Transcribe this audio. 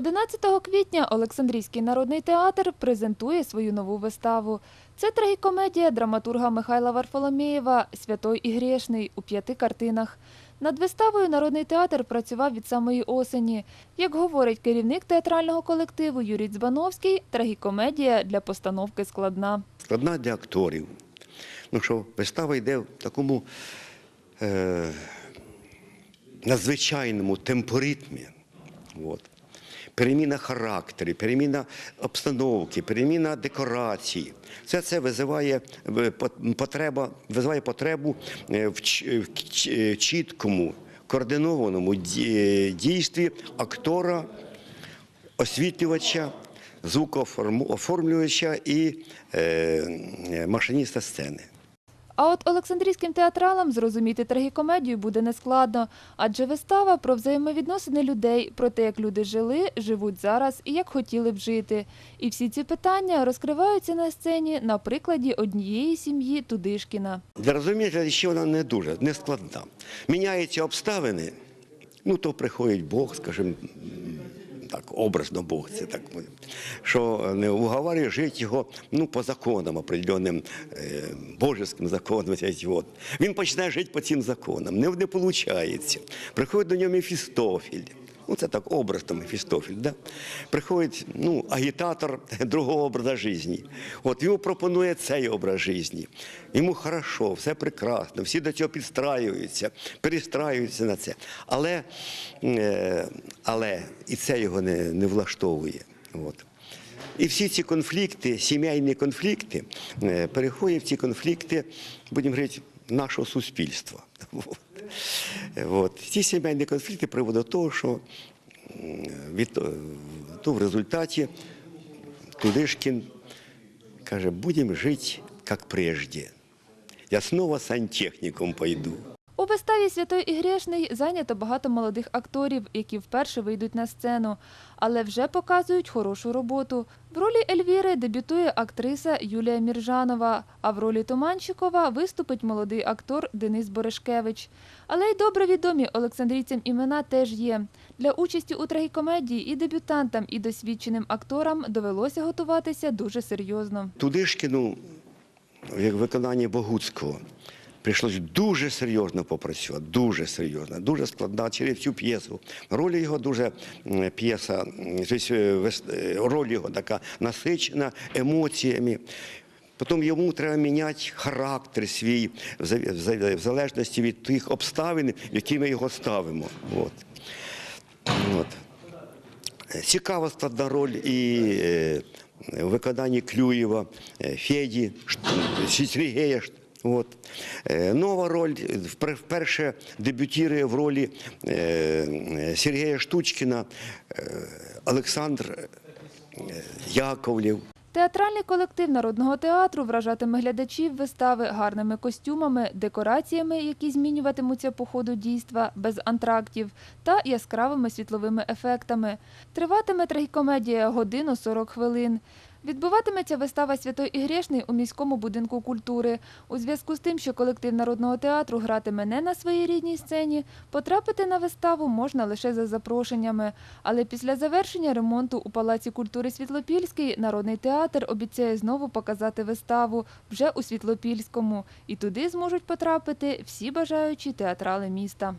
11 квітня Олександрійський народний театр презентує свою нову виставу. Це трагікомедія драматурга Михайла Варфоломєєва «Святой і грішний» у п'яти картинах. Над виставою народний театр працював від самої осені. Як говорить керівник театрального колективу Юрій Дзбановський, трагікомедія для постановки складна. складна для акторів. Ну що вистава йде в такому е, надзвичайному темпоритмі. От. Переміна характерів, переміна обстановки, переміна декорацій. Все це визиває е, потреба, визиває потребу е, в ч- е, чіткому, координованому дійстві актора, освітлювача, звукооформлювача і е, машиніста сцени. А от Олександрійським театралам зрозуміти трагікомедію буде нескладно, адже вистава про взаємовідносини людей, про те, як люди жили, живуть зараз і як хотіли б жити. І всі ці питання розкриваються на сцені на прикладі однієї сім'ї Тудишкіна. Для глядачів вона не дуже не складна. Міняються обставини, ну то приходить Бог, скажімо, так, образно Бог, це так що не уговарює жити його ну, по законам, определенним е, божеським законам. Він починає жити по цим законам. Не, не виходить. Приходить до нього Мефістофіль. Ну, це так образ там Мефістофіль, да? Приходить ну, агітатор другого образу житті. От йому пропонує цей образ житті. Йому хорошо, все прекрасно, всі до цього підстраюються, перестраюються на це. Але, е, але і це його не, не влаштовує. От. І всі ці конфлікти, сімейні конфлікти, е, переходять в ці конфлікти, будемо говорити, нашого суспільства. От. Ці сімейні конфлікти приводять до того, що від, е, то в результаті Тудишкін каже, будемо жити як прежде. Я знову сантехніком пойду. У виставі Святой і грішний зайнято багато молодих акторів, які вперше вийдуть на сцену, але вже показують хорошу роботу. В ролі Ельвіри дебютує актриса Юлія Міржанова, а в ролі Туманчикова виступить молодий актор Денис Борешкевич. Але й добре відомі Олександрійцям імена теж є. Для участі у трагікомедії і дебютантам, і досвідченим акторам довелося готуватися дуже серйозно. Тудишкіну, як виконання Богуцького, прийшлось дуже серйозно попрацювати, дуже серйозно, дуже складна через всю п'єсу. Роль його дуже п'єса, е, е, роль його така насичена емоціями. Потім йому треба міняти характер свій в за- в за- в залежності від тих обставин, які ми його ставимо. От. От. Цікава складна роль і е, виконанні Клюєва, Феді, Сергія. От. Е, Нова роль впер- вперше дебютує в ролі е, Сергія Штучкіна е, Олександр Яковлєв. Театральний колектив Народного театру вражатиме глядачів вистави гарними костюмами, декораціями, які змінюватимуться по ходу дійства без антрактів, та яскравими світловими ефектами. Триватиме трагікомедія годину 40 хвилин. Відбуватиметься вистава Святой і грішний у міському будинку культури. У зв'язку з тим, що колектив Народного театру гратиме не на своїй рідній сцені, потрапити на виставу можна лише за запрошеннями. Але після завершення ремонту у Палаці культури Світлопільський Народний театр обіцяє знову показати виставу вже у Світлопільському. І туди зможуть потрапити всі бажаючі театрали міста.